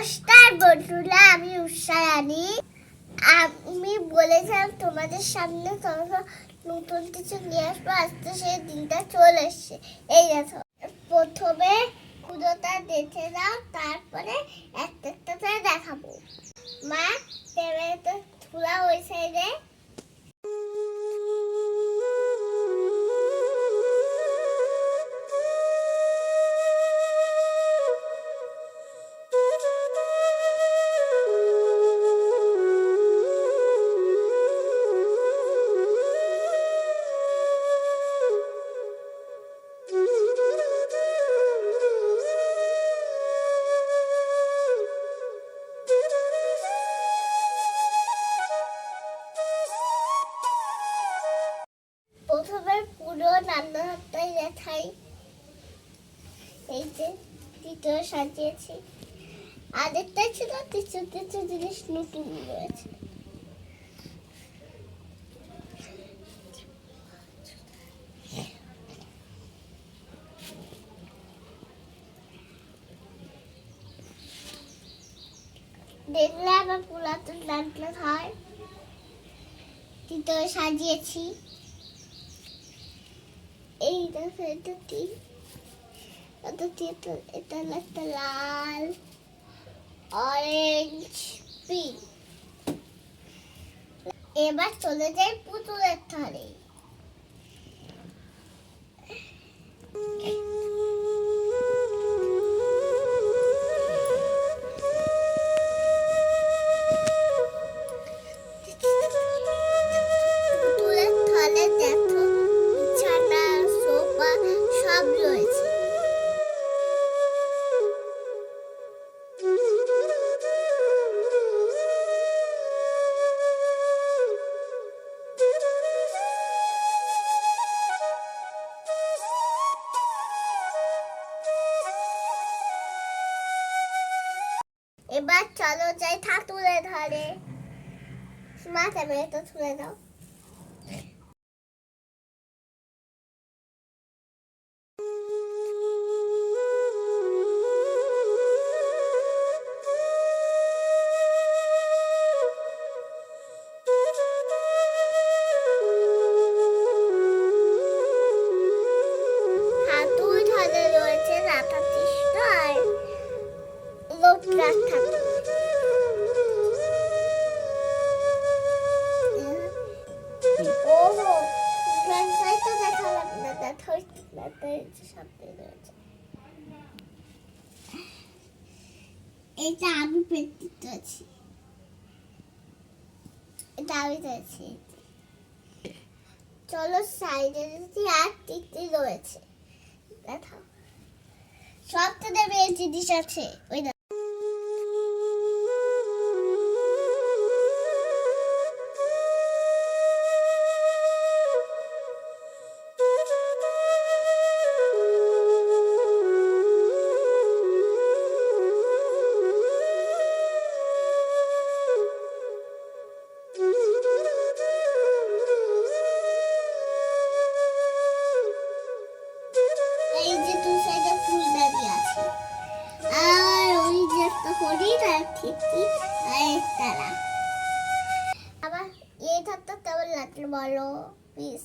নমস্কার বন্ধুরা, আমি উষা রানী। আমি বলেছিলাম তোমাদের সামনে তোমার নতুন কিছু নিয়ে আসব আজকে সেই দিনটা চলে এসছে। এই দেখো, প্রথমে কুদোটা দেখে দাও তারপরে একটা একটা দেখাবো। মা পুরো রান্নাঘরটাই দেখাই। এই যে দ্বিতীয় সাজিয়েছি। আগেরটা ছিল কিছু কিছু জিনিস নতুন রয়েছে। দেখলে আবার পুরাতন রান্না হয় তৃতীয় সাজিয়েছি। এই দেখো, এটা কি? এটা তিন এটা একটা লাল অরেঞ্জ পিঙ্ক এবার চলে যাই পুতুলের ধারে এবার চলো যাই ঠাকুরের ধারে মা তো তুলে দাও। তাই সামনে রয়েছে এটা আমি পেতে আছি এটা আমি আছি চলো সাইডে যদি আর তিনটি রয়েছে। দেখাও। সব তো দেবে জিনিস আছে। ওই যে একটা হরিণ আর ঠিকই আর এক তারা? আবার এই ধারটা কেমন লাগল বলো প্লিজ